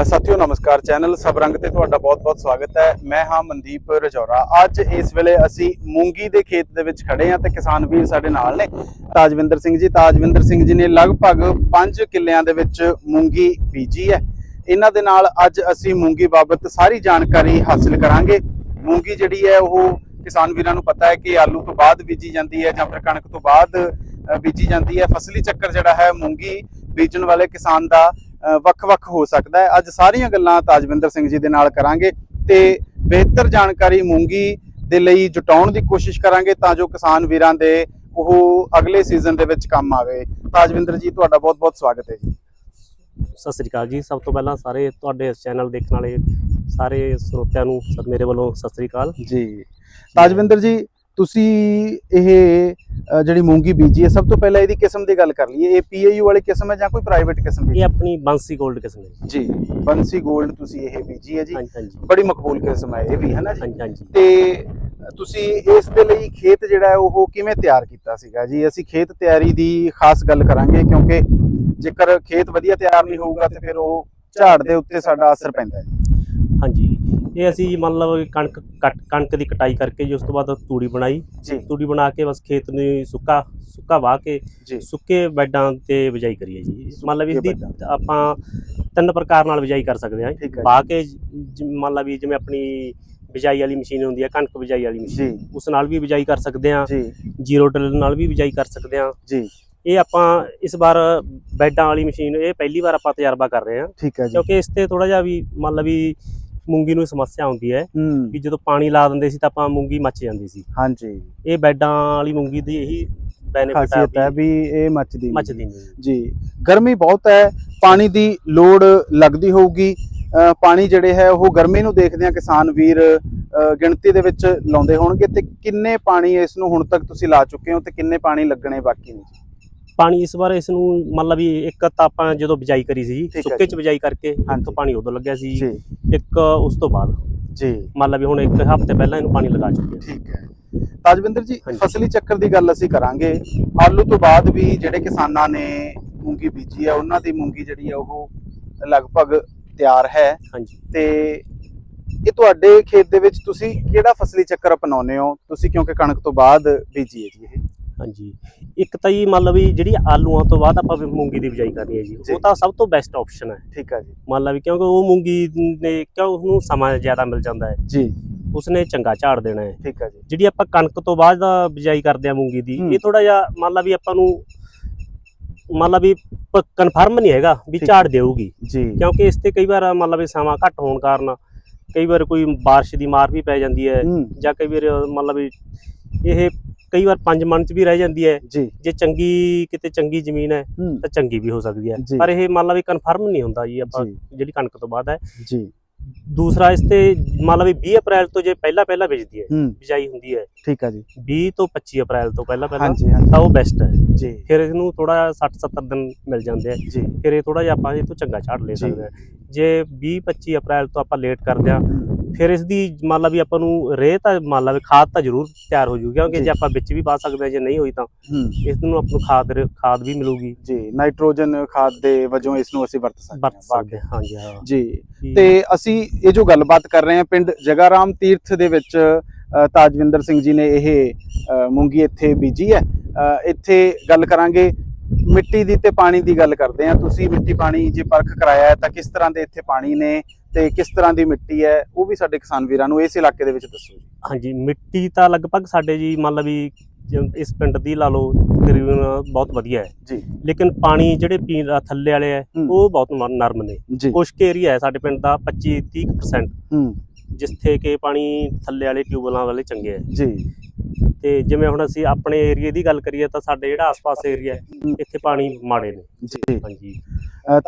ਅ, ਸਾਥੀਓ ਨਮਸਕਾਰ ਚੈਨਲ ਸਬਰੰਗ ਤੇ ਤੁਹਾਡਾ ਬਹੁਤ-ਬਹੁਤ ਸਵਾਗਤ ਹੈ। ਮੈਂ ਹਾਂ ਮਨਦੀਪ ਰਜੌਰਾ। ਅੱਜ ਇਸ ਵੇਲੇ ਅਸੀਂ ਮੂੰਗੀ ਦੇ ਖੇਤ ਦੇ ਵਿੱਚ ਖੜੇ ਹਾਂ ਤੇ ਕਿਸਾਨ ਵੀਰ ਸਾਡੇ ਨਾਲ ਨੇ। ਤਾਜਵਿੰਦਰ ਸਿੰਘ ਜੀ ਤਾਜਵਿੰਦਰ ਸਿੰਘ ਜੀ ਨੇ ਲਗਭਗ 5 ਕਿੱਲਿਆਂ ਦੇ ਵਿੱਚ ਮੂੰਗੀ ਬੀਜੀ ਹੈ। ਇਹਨਾਂ ਦੇ ਨਾਲ ਅੱਜ ਅਸੀਂ ਮੂੰਗੀ ਬਾਬਤ ਸਾਰੀ ਜਾਣਕਾਰੀ ਹਾਸਲ ਕਰਾਂਗੇ। ਮੂੰਗੀ ਜਿਹੜੀ ਹੈ ਉਹ ਕਿਸਾਨ ਵੀਰਾਂ ਨੂੰ ਪਤਾ ਹੈ ਕਿ ਆਲੂ ਤੋਂ ਬਾਅਦ ਬੀਜੀ ਜਾਂਦੀ ਹੈ ਜਾਂ ਫਿਰ ਕਣਕ ਤੋਂ ਬਾਅਦ ਬੀਜੀ ਜਾਂਦੀ ਹੈ। ਫਸਲੀ ਚੱਕਰ ਜਿਹੜਾ ਹੈ ਮੂੰਗੀ ਬੀਜਣ ਵਾਲੇ ਕਿਸਾਨ ਦਾ ਵੱਖ-ਵੱਖ ਹੋ ਸਕਦਾ ਹੈ। ਅੱਜ ਸਾਰੀਆਂ ਗੱਲਾਂ ਤਾਜਵਿੰਦਰ ਸਿੰਘ ਜੀ ਦੇ ਨਾਲ ਕਰਾਂਗੇ ਤੇ ਬਿਹਤਰ ਜਾਣਕਾਰੀ ਮੂੰਗੀ ਦੇ ਲਈ ਜੁਟਾਉਣ ਦੀ ਕੋਸ਼ਿਸ਼ ਕਰਾਂਗੇ ਤਾਂ ਜੋ ਕਿਸਾਨ ਵੀਰਾਂ ਦੇ ਉਹ ਅਗਲੇ ਸੀਜ਼ਨ ਦੇ ਵਿੱਚ ਕੰਮ ਆਵੇ। ਤਾਜਵਿੰਦਰ ਜੀ ਤੁਹਾਡਾ ਬਹੁਤ-ਬਹੁਤ ਸਵਾਗਤ ਹੈ ਜੀ। ਸਤਿ ਸ੍ਰੀ ਅਕਾਲ ਜੀ। ਸਭ ਤੋਂ ਪਹਿਲਾਂ ਸਾਰੇ ਤੁਹਾਡੇ ਇਸ ਚੈਨਲ ਦੇਖਣ ਵਾਲੇ ਸਾਰੇ ਸਰੋਤਿਆਂ ਨੂੰ ਮੇਰੇ ਵੱਲੋਂ ਸਤਿ ਸ੍ਰੀ ਅਕਾਲ। ਜੀ। ਤਾਜਵਿੰਦਰ ਜੀ ਤੁਸੀਂ ਇਹ ਜਿਹੜੀ ਮੂੰਗੀ ਬੀਜੀ ਹੈ ਸਭ ਤੋਂ ਪਹਿਲਾਂ ਇਹਦੀ ਕਿਸਮ ਦੀ ਗੱਲ ਕਰ ਲਈਏ। ਇਹ ਪੀਏਯੂ ਵਾਲੀ ਕਿਸਮ ਹੈ ਜਾਂ ਕੋਈ ਪ੍ਰਾਈਵੇਟ ਕਿਸਮ ਦੀ? ਇਹ ਆਪਣੀ ਬਾਂਸੀ 골ਡ ਕਿਸਮ ਹੈ ਜੀ। ਬੰਸੀ 골ਡ ਤੁਸੀਂ ਇਹ ਬੀਜੀ ਹੈ ਜੀ। ਬੜੀ ਮਕਬੂਲ ਕਿਸਮ ਹੈ ਇਹ ਵੀ ਹੈ ਨਾ ਜੀ ਤੇ ਤੁਸੀਂ ਇਸ ਦੇ ਲਈ ਖੇਤ ਜਿਹੜਾ ਉਹ ਕਿਵੇਂ ਤਿਆਰ ਕੀਤਾ ਸੀਗਾ ਜੀ? ਅਸੀਂ ਖੇਤ ਤਿਆਰੀ ਦੀ ਖਾਸ ਗੱਲ ਕਰਾਂਗੇ ਕਿਉਂਕਿ ਜੇਕਰ ਖੇਤ ਵਧੀਆ ਤਿਆਰ ਨਹੀਂ ਹੋਊਗਾ ਤੇ ਫਿਰ ਉਹ ਝਾੜ ਦੇ ਉੱਤੇ ਸਾਡਾ ਅਸਰ ਪੈਂਦਾ ਹੈ। ਹਾਂਜੀ। ਇਹ ਅਸੀਂ ਮੰਨ ਲਓ ਕਣਕ ਕੱਟ ਕਣਕ ਦੀ ਕਟਾਈ ਕਰਕੇ ਜੀ ਉਸ ਤੋਂ ਬਾਅਦ ਤੂੜੀ ਬਣਾਈ। ਜੀ। ਤੂੜੀ ਬਣਾ ਕੇ ਬਸ ਖੇਤ ਨੂੰ ਸੁੱਕਾ ਸੁੱਕਾ ਵਾਹ ਕੇ ਜੀ। ਸੁੱਕੇ ਬੈਡਾਂ ਤੇ ਬਿਜਾਈ ਕਰੀਏ ਜੀ। ਮੰਨ ਲਓ ਵੀ ਸੁੱਕੇ ਇਸਦੀ ਆਪਾਂ ਤਿੰਨ ਪ੍ਰਕਾਰ ਨਾਲ ਬਿਜਾਈ ਕਰ ਸਕਦੇ ਹਾਂ ਠੀਕ ਹੈ ਵਾਹ ਕੇ ਜ- ਮੰਨ ਲਾ ਵੀ ਜਿਵੇਂ ਆਪਣੀ ਬਿਜਾਈ ਵਾਲੀ ਮਸ਼ੀਨ ਹੁੰਦੀ ਹੈ ਕਣਕ ਬਿਜਾਈ ਵਾਲੀ ਮਸ਼ੀਨ ਜੀ ਉਸ ਨਾਲ ਵੀ ਬਿਜਾਈ ਕਰ ਸਕਦੇ ਹਾਂ। ਜੀ। ਜ਼ੀਰੋ ਡਿਲ ਨਾਲ ਵੀ ਬਿਜਾਈ ਕਰ ਸਕਦੇ ਹਾਂ। ਜੀ। ਇਹ ਆਪਾਂ ਇਸ ਵਾਰ ਬੈਡਾਂ ਵਾਲੀ ਮਸ਼ੀਨ ਇਹ ਪਹਿਲੀ ਵਾਰ ਆਪਾਂ ਤਜਰਬਾ ਕਰ ਰਹੇ ਹਾਂ। ਠੀਕ ਹੈ ਜੀ। ਕਿਉਂਕਿ ਇਸ ਤੇ ਥੋੜਾ ਜਿਹਾ ਵੀ ਮੰਨ ਲਾ ਵੀ ਮੂੰਗੀ ਨੂੰ ਸਮੱਸਿਆ ਆਉਂਦੀ ਹੈ ਵੀ ਜਦੋਂ ਪਾਣੀ ਲਾ ਦਿੰਦੇ ਸੀ ਤਾਂ ਆਪਾਂ ਮੂੰਗੀ ਮੱਚ ਜਾਂਦੀ ਸੀ। ਹਾਂਜੀ। ਇਹ ਬੈਡਾਂ ਵਾਲੀ ਮੂੰਗੀ ਦੀ ਇਹੀ ਬੈਨੀਫਿਟ ਖਾਸੀਅਤ ਹੈ ਹੈ ਵੀ ਇਹ ਮੱਚਦੀ ਨਹੀਂ। ਮੱਚਦੀ ਨਹੀਂ। ਜੀ। ਗਰਮੀ ਬਹੁਤ ਹੈ ਪਾਣੀ ਦੀ ਲੋੜ ਲੱਗਦੀ ਹੋਊਗੀ। ਅ, ਪਾਣੀ ਜਿਹੜੇ ਹੈ ਉਹ ਗਰਮੀ ਨੂੰ ਦੇਖਦੇ ਆ ਕਿਸਾਨ ਵੀਰ ਅ, ਗਿਣਤੀ ਦੇ ਵਿੱਚ ਲਾਉਂਦੇ ਹੋਣਗੇ ਤੇ ਕਿੰਨੇ ਪਾਣੀ ਇਸ ਨੂੰ ਹੁਣ ਤੱਕ ਤੁਸੀਂ ਲਾ ਚੁੱਕੇ ਹੋ ਤੇ ਕਿੰਨੇ ਪਾਣੀ ਲੱਗਣੇ ਬਾਕੀ ਨੇ ਪਾਣੀ ਇਸ ਵਾਰ ਇਸ ਨੂੰ ਮੰਨ ਲਾ ਵੀ ਇੱਕ ਤਾਂ ਆਪਾਂ ਜਦੋਂ ਬਿਜਾਈ ਕਰੀ ਸੀ ਠੀਕ ਹੈ ਸੁੱਕੇ ਚ ਜੀ। ਬਿਜਾਈ ਕਰਕੇ ਹਾਂਜੀ। ਪਾਣੀ ਉਦੋਂ ਲੱਗਿਆ ਸੀ ਜੀ। ਇੱਕ ਉਸ ਤੋਂ ਬਾਅਦ। ਜੀ। ਮੰਨ ਲਾ ਵੀ ਹੁਣ ਇੱਕ ਹਫ਼ਤੇ ਪਹਿਲਾਂ ਇਹਨੂੰ ਪਾਣੀ ਲਗਾ ਚੁੱਕੇ ਹਾਂ। ਠੀਕ ਹੈ। ਤਾਜਵਿੰਦਰ ਜੀ ਹਾਂਜੀ। ਫਸਲੀ ਚੱਕਰ ਦੀ ਗੱਲ ਅਸੀਂ ਕਰਾਂਗੇ। ਆਲੂ ਤੋਂ ਬਾਅਦ ਵੀ ਜਿਹੜੇ ਕਿਸਾਨਾਂ ਨੇ ਮੂੰਗੀ ਬੀਜੀ ਹੈ ਉਹਨਾਂ ਦੀ ਮੂੰਗੀ ਜਿਹੜੀ ਹੈ ਉਹ ਲਗਭਗ ਤਿਆਰ ਹੈ। ਹਾਂਜੀ। ਤੇ ਇਹ ਤੁਹਾਡੇ ਖੇਤ ਦੇ ਵਿੱਚ ਤੁਸੀਂ ਕਿਹੜਾ ਫਸਲੀ ਚੱਕਰ ਅਪਣਾਉਂਦੇ ਹੋ? ਤੁਸੀਂ ਕਿਉਂਕਿ ਕਣਕ ਤੋਂ ਬਾਅਦ ਬੀਜੀ ਹੈ ਜੀ ਇਹ। ਹਾਂਜੀ। ਇੱਕ ਤਾਂ ਜੀ ਮੰਨ ਲਾ ਵੀ ਜਿਹੜੀ ਆਲੂਆਂ ਤੋਂ ਬਾਅਦ ਆਪਾਂ ਮੂੰਗੀ ਦੀ ਬਿਜਾਈ ਕਰਨੀ ਹੈ ਜੀ। ਉਹ ਤਾਂ ਸਭ ਤੋਂ ਬੈਸਟ ਆਪਸ਼ਨ ਹੈ। ਠੀਕ ਹੈ ਜੀ। ਮੰਨ ਲਾ ਵੀ ਕਿਉਂਕਿ ਉਹ ਮੂੰਗੀ ਨੇ ਕਿਉਂ ਉਹਨੂੰ ਸਮਾਂ ਜ਼ਿਆਦਾ ਮਿਲ ਜਾਂਦਾ ਹੈ। ਜੀ। ਉਸਨੇ ਚੰਗਾ ਝਾੜ ਦੇਣਾ ਹੈ। ਠੀਕ ਹੈ ਜੀ। ਜਿਹੜੀ ਆਪਾਂ ਕਣਕ ਤੋਂ ਬਾਅਦ ਦਾ ਬਿਜਾਈ ਕਰਦੇ ਆ ਮੂੰਗੀ ਦੀ। ਇਹ ਥੋੜਾ ਜਿਹਾ ਮੰਨ ਲਾ ਵੀ ਆਪਾਂ ਨੂੰ ਮੰਨ ਲਾ ਵੀ ਕਨਫਰਮ ਨਹੀਂ ਹੈਗਾ ਵੀ ਝਾੜ ਦੇਊਗੀ। ਜੀ। ਕਿਉਂਕਿ ਇਸ ਤੇ ਕਈ ਵਾਰ ਮੰਨ ਲਾ ਵੀ ਸਮਾਂ ਘੱਟ ਹੋਣ ਕਾਰਨ ਕਈ ਵਾਰ ਕੋਈ ਬਾਰਿਸ਼ ਦੀ ਮਾਰ ਵੀ ਪੈ ਜਾਂਦੀ ਹੈ ਹੂੰ। ਜਾਂ ਕਈ ਵਾਰ ਮੰਨ ਲਾ ਵੀ ਇਹ ਕਈ ਵਾਰ 5 ਮਣ ਚ ਵੀ ਰਹਿ ਜਾਂਦੀ ਹੈ। ਜੀ। ਜੇ ਚੰਗੀ ਕਿਤੇ ਚੰਗੀ ਜ਼ਮੀਨ ਹੈ ਤਾਂ ਚੰਗੀ ਵੀ ਹੋ ਸਕਦੀ ਹੈ। ਪਰ ਇਹ ਮੰਨ ਲਾ ਵੀ ਕਨਫਰਮ ਨਹੀਂ ਹੁੰਦਾ ਜੀ ਆਪਾਂ ਜਿਹੜੀ ਕਣਕ ਤੋਂ ਬਾਅਦ ਹੈ। ਜੀ। ਦੂਸਰਾ ਇਸ ਤੇ ਮੰਨ ਲਾ ਵੀ 20 ਅਪ੍ਰੈਲ ਤੋਂ ਜੇ ਪਹਿਲਾਂ ਪਹਿਲਾਂ ਬੀਜਦੀ ਹੈ ਬਿਜਾਈ ਹੁੰਦੀ ਹੈ। ਠੀਕ ਹੈ ਜੀ। 20 ਤੋਂ 25 ਅਪ੍ਰੈਲ ਤੋਂ ਪਹਿਲਾਂ ਪਹਿਲਾਂ ਤਾਂ ਉਹ ਬੈਸਟ ਹੈ। ਜੀ। ਫਿਰ ਇਹਨੂੰ ਥੋੜਾ 60 70 ਦਿਨ ਮਿਲ ਜਾਂਦੇ ਆ ਜੀ। ਫਿਰ ਇਹ ਥੋੜਾ ਜਿਹਾ ਆਪਾਂ ਇਹ ਤੋਂ ਚੰਗਾ ਝਾੜ ਲੈ। ਸਕਦੇ ਹਾਂ। ਜੇ 20 25 ਅਪ੍ਰੈਲ ਤੋਂ ਆਪਾਂ ਲੇਟ ਕਰਦੇ ਆ ਫਿਰ ਇਸ ਦੀ ਮੰਨ ਲਾ ਵੀ ਆਪਾਂ ਨੂੰ ਰੇਹ ਤਾਂ ਮੰਨ ਲਾ ਵੀ ਖਾਦ ਤਾਂ ਜ਼ਰੂਰ ਤਿਆਰ ਹੋ ਜੂਗੀ ਕਿਉਂਕਿ ਜੀ। ਆਪਾਂ ਵਿੱਚ ਵੀ ਪਾ ਸਕਦੇ ਜੇ ਨਹੀਂ ਹੋਈ ਤਾਂ ਇਸ ਨੂੰ ਆਪਾਂ ਨੂੰ ਖਾਦ ਖਾਦ ਵੀ ਮਿਲੂਗੀ। ਜੀ ਨਾਈਟ੍ਰੋਜਨ ਖਾਦ ਦੇ ਵਜੋਂ ਇਸ ਨੂੰ ਅਸੀਂ ਵਰਤ ਸਕਦੇ ਹਾਂ ਹਾਂਜੀ ਹਾਂ। ਜੀ ਤੇ ਅਸੀਂ ਇਹ ਜੋ ਗੱਲਬਾਤ ਕਰ ਰਹੇ ਹਾਂ ਪਿੰਡ ਜਗਾਰਾਮ ਤੀਰਥ ਦੇ ਵਿੱਚ ਤਾਜਵਿੰਦਰ ਸਿੰਘ ਜੀ ਨੇ ਇਹ ਮੂੰਗੀ ਇੱਥੇ ਬੀਜੀ ਹੈ। ਇੱਥੇ ਗੱਲ ਕਰਾਂਗੇ ਮਿੱਟੀ ਦੀ ਤੇ ਪਾਣੀ ਦੀ ਗੱਲ ਕਰਦੇ ਹਾਂ। ਤੁਸੀਂ ਮਿੱਟੀ ਪਾਣੀ ਜੇ ਪਰਖ ਕਰਾਇਆ ਹੈ ਤਾਂ ਕਿਸ ਤਰ੍ਹਾਂ ਦੇ ਇੱਥੇ ਪਾਣੀ ਨੇ ਤੇ ਕਿਸ ਤਰ੍ਹਾਂ ਦੀ ਮਿੱਟੀ ਹੈ ਉਹ ਵੀ ਸਾਡੇ ਕਿਸਾਨ ਵੀਰਾਂ ਨੂੰ ਇਸ ਇਲਾਕੇ ਦੇ ਵਿੱਚ ਦੱਸੋ ਜੀ। ਹਾਂਜੀ ਮਿੱਟੀ ਤਾਂ ਲਗਭਗ ਸਾਡੇ ਜੀ ਮੰਨ ਲਾ ਵੀ ਇਸ ਪਿੰਡ ਦੀ ਲਾ ਲਓ ਤਕਰੀਬਨ ਬਹੁਤ ਵਧੀਆ ਹੈ। ਜੀ। ਲੇਕਿਨ ਪਾਣੀ ਜਿਹੜੇ ਪੀਣ ਦਾ ਥੱਲੇ ਵਾਲੇ ਹੈ। ਉਹ ਬਹੁਤ ਨਰਮ ਨੇ। ਕੁਸ਼ਕ ਏਰੀਆ ਹੈ ਸਾਡੇ ਪਿੰਡ ਦਾ 25 30% ਹੂੰ। ਜਿੱਥੇ ਕਿ ਪਾਣੀ ਥੱਲੇ ਵਾਲੇ ਟਿਊਬਲਾਂ ਵਾਲੇ ਚੰਗੇ ਹੈ। ਜੀ। ਤੇ ਜਿਵੇਂ ਹੁਣ ਅਸੀਂ ਆਪਣੇ ਏਰੀਏ ਦੀ ਗੱਲ ਕਰੀਏ ਤਾਂ ਸਾਡੇ ਜਿਹੜਾ ਆਸ-ਪਾਸ ਏਰੀਆ ਇੱਥੇ ਪਾਣੀ ਮਾੜੇ ਨੇ। ਜੀ। ਹਾਂਜੀ।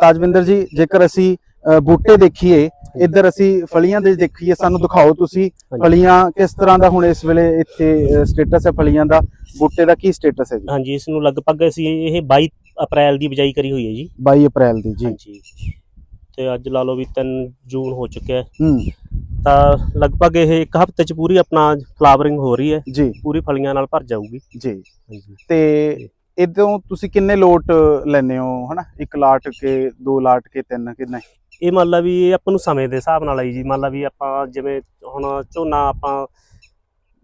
ਤਾਜਵਿੰਦਰ ਜੀ ਜੇਕਰ ਅਸੀਂ ਬੂਟੇ ਦੇਖੀਏ ਇੱਧਰ ਅਸੀਂ ਫਲੀਆਂ ਦੇ ਦੇਖੀਏ ਸਾਨੂੰ ਦਿਖਾਓ ਤੁਸੀਂ। ਫਲੀਆਂ ਕਿਸ ਤਰ੍ਹਾਂ ਦਾ ਹੁਣ ਇਸ ਵੇਲੇ ਇੱਥੇ ਸਟੇਟਸ ਹੈ ਫਲੀਆਂ ਦਾ ਬੂਟੇ ਦਾ ਕੀ ਸਟੇਟਸ ਹੈ ਜੀ? ਹਾਂਜੀ ਇਸ ਨੂੰ ਲਗਭਗ ਅਸੀਂ ਇਹ 22 ਅਪ੍ਰੈਲ ਦੀ ਬਿਜਾਈ ਕਰੀ ਹੋਈ ਹੈ ਜੀ। 22 ਅਪ੍ਰੈਲ ਦੀ ਜੀ। ਹਾਂਜੀ। ਤੇ ਅੱਜ ਲਾ ਲਓ ਵੀ 3 ਜੂਨ ਹੋ ਚੁੱਕਿਆ ਹੈ। ਹੂੰ। ਤਾਂ ਲਗਭਗ ਇਹ ਇੱਕ ਹਫ਼ਤੇ ਚ ਪੂਰੀ ਆਪਣਾ ਫਲਾਵਰਿੰਗ ਹੋ ਰਹੀ ਹੈ। ਜੀ। ਪੂਰੀ ਫਲੀਆਂ ਨਾਲ ਭਰ ਜਾਊਗੀ। ਜੀ। ਹਾਂਜੀ। ਤੇ ਇਦੋਂ ਤੁਸੀਂ ਕਿੰਨੇ ਲੋਟ ਲੈਨੇ ਹੋ ਹਨਾ? ਇੱਕ ਲਾਟ ਕੇ ਦੋ ਲਾਟ ਕੇ ਤਿੰਨ ਕਿੰਨੇ? ਇਹ ਮੰਨ ਲਾ ਵੀ ਆਪਾਂ ਨੂੰ ਸਮੇਂ ਦੇ ਹਿਸਾਬ ਨਾਲ ਆਈ ਜੀ। ਮੰਨ ਲਾ ਵੀ ਆਪਾਂ ਜਿਵੇਂ ਹੁਣ ਝੋਨਾ ਆਪਾਂ